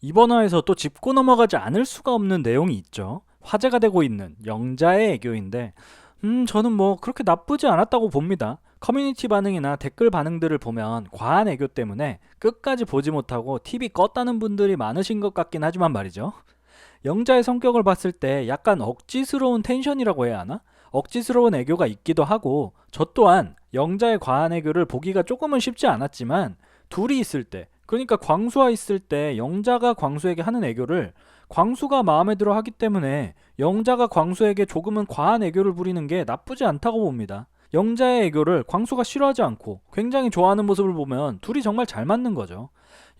이번 화에서 또 짚고 넘어가지 않을 수가 없는 내용이 있죠. 화제가 되고 있는 영자의 애교인데, 음, 저는 뭐 그렇게 나쁘지 않았다고 봅니다. 커뮤니티 반응이나 댓글 반응들을 보면 과한 애교 때문에 끝까지 보지 못하고 TV 껐다는 분들이 많으신 것 같긴 하지만 말이죠. 영자의 성격을 봤을 때 약간 억지스러운 텐션이라고 해야 하나? 억지스러운 애교가 있기도 하고, 저 또한 영자의 과한 애교를 보기가 조금은 쉽지 않았지만, 둘이 있을 때, 그러니까 광수와 있을 때 영자가 광수에게 하는 애교를 광수가 마음에 들어 하기 때문에 영자가 광수에게 조금은 과한 애교를 부리는 게 나쁘지 않다고 봅니다. 영자의 애교를 광수가 싫어하지 않고 굉장히 좋아하는 모습을 보면 둘이 정말 잘 맞는 거죠.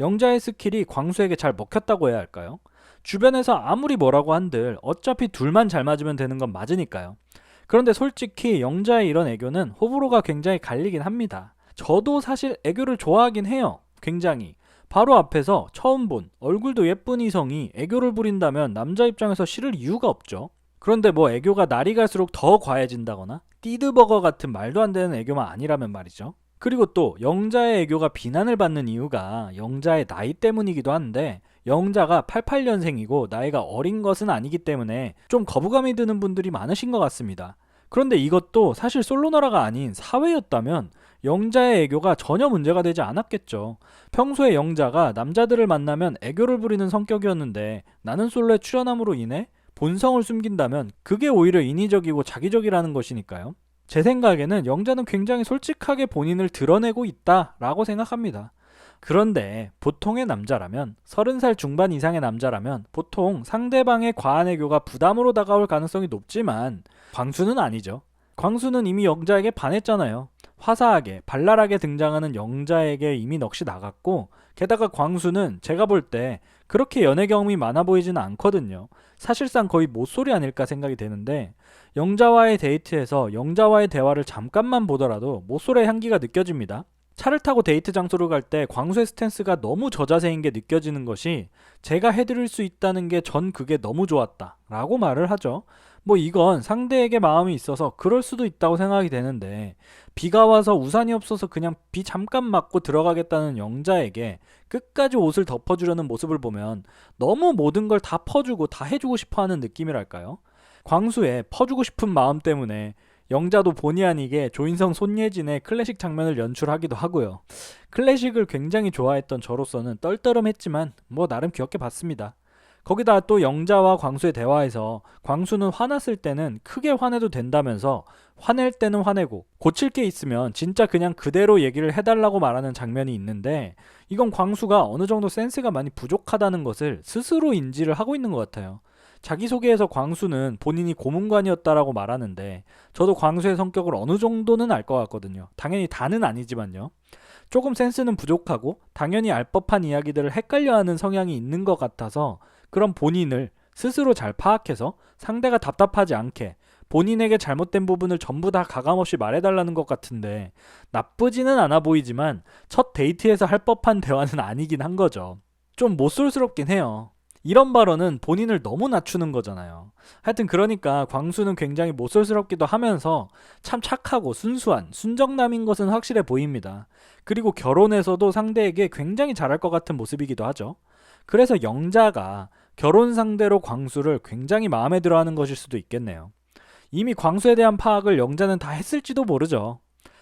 영자의 스킬이 광수에게 잘 먹혔다고 해야 할까요? 주변에서 아무리 뭐라고 한들 어차피 둘만 잘 맞으면 되는 건 맞으니까요. 그런데 솔직히 영자의 이런 애교는 호불호가 굉장히 갈리긴 합니다. 저도 사실 애교를 좋아하긴 해요. 굉장히. 바로 앞에서 처음 본 얼굴도 예쁜 이성이 애교를 부린다면 남자 입장에서 싫을 이유가 없죠. 그런데 뭐 애교가 날이 갈수록 더 과해진다거나 띠드버거 같은 말도 안 되는 애교만 아니라면 말이죠. 그리고 또 영자의 애교가 비난을 받는 이유가 영자의 나이 때문이기도 한데 영자가 88년생이고 나이가 어린 것은 아니기 때문에 좀 거부감이 드는 분들이 많으신 것 같습니다. 그런데 이것도 사실 솔로나라가 아닌 사회였다면 영자의 애교가 전혀 문제가 되지 않았겠죠. 평소에 영자가 남자들을 만나면 애교를 부리는 성격이었는데 나는 솔로에 출연함으로 인해 본성을 숨긴다면 그게 오히려 인위적이고 자기적이라는 것이니까요. 제 생각에는 영자는 굉장히 솔직하게 본인을 드러내고 있다라고 생각합니다. 그런데 보통의 남자라면 30살 중반 이상의 남자라면 보통 상대방의 과한 애교가 부담으로 다가올 가능성이 높지만 광수는 아니죠. 광수는 이미 영자에게 반했잖아요. 화사하게 발랄하게 등장하는 영자에게 이미 넋이 나갔고 게다가 광수는 제가 볼 때 그렇게 연애 경험이 많아 보이지는 않거든요. 사실상 거의 모쏠이 아닐까 생각이 되는데 영자와의 데이트에서 영자와의 대화를 잠깐만 보더라도 모쏠의 향기가 느껴집니다. 차를 타고 데이트 장소로 갈 때 광수의 스탠스가 너무 저자세인 게 느껴지는 것이 제가 해드릴 수 있다는 게 전 그게 너무 좋았다 라고 말을 하죠. 뭐 이건 상대에게 마음이 있어서 그럴 수도 있다고 생각이 되는데 비가 와서 우산이 없어서 그냥 비 잠깐 맞고 들어가겠다는 영자에게 끝까지 옷을 덮어주려는 모습을 보면 너무 모든 걸 다 퍼주고 다 해주고 싶어 하는 느낌이랄까요? 광수의 퍼주고 싶은 마음 때문에 영자도 본의 아니게 조인성 손예진의 클래식 장면을 연출하기도 하고요. 클래식을 굉장히 좋아했던 저로서는 떨떠름했지만 뭐 나름 귀엽게 봤습니다. 거기다 또 영자와 광수의 대화에서 광수는 화났을 때는 크게 화내도 된다면서 화낼 때는 화내고 고칠 게 있으면 진짜 그냥 그대로 얘기를 해달라고 말하는 장면이 있는데 이건 광수가 어느 정도 센스가 많이 부족하다는 것을 스스로 인지를 하고 있는 것 같아요. 자기소개에서 광수는 본인이 고문관이었다라고 말하는데 저도 광수의 성격을 어느 정도는 알 것 같거든요. 당연히 다는 아니지만요. 조금 센스는 부족하고 당연히 알 법한 이야기들을 헷갈려하는 성향이 있는 것 같아서 그런 본인을 스스로 잘 파악해서 상대가 답답하지 않게 본인에게 잘못된 부분을 전부 다 가감없이 말해달라는 것 같은데 나쁘지는 않아 보이지만 첫 데이트에서 할 법한 대화는 아니긴 한 거죠. 좀 못쏠스럽긴 해요. 이런 발언은 본인을 너무 낮추는 거잖아요. 하여튼 그러니까 광수는 굉장히 못쏠스럽기도 하면서 참 착하고 순수한 순정남인 것은 확실해 보입니다. 그리고 결혼에서도 상대에게 굉장히 잘할 것 같은 모습이기도 하죠. 그래서 영자가 결혼 상대로 광수를 굉장히 마음에 들어 하는 것일 수도 있겠네요. 이미 광수에 대한 파악을 영자는 다 했을지도 모르죠.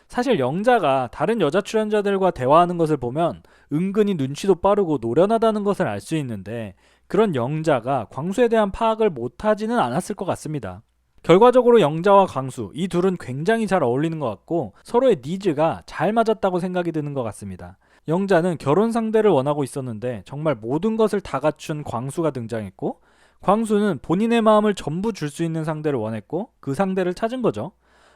사실 영자가 다른 여자 출연자들과 대화하는 것을 보면 은근히 눈치도 빠르고 노련하다는 것을 알 수 있는데 그런 영자가 광수에 대한 파악을 못하지는 않았을 것 같습니다. 결과적으로 영자와 광수 이 둘은 굉장히 잘 어울리는 것 같고 서로의 니즈가 잘 맞았다고 생각이 드는 것 같습니다. 영자는 결혼 상대를 원하고 있었는데 정말 모든 것을 다 갖춘 광수가 등장했고 광수는 본인의 마음을 전부 줄 수 있는 상대를 원했고 그 상대를 찾은 거죠.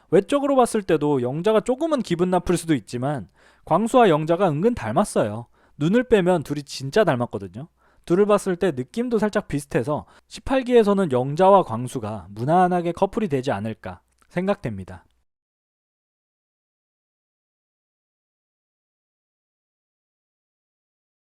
외적으로 봤을 때도 영자가 조금은 기분 나쁠 수도 있지만 광수와 영자가 은근 닮았어요. 눈을 빼면 둘이 진짜 닮았거든요. 둘을 봤을 때 느낌도 살짝 비슷해서 18기에서는 영자와 광수가 무난하게 커플이 되지 않을까 생각됩니다.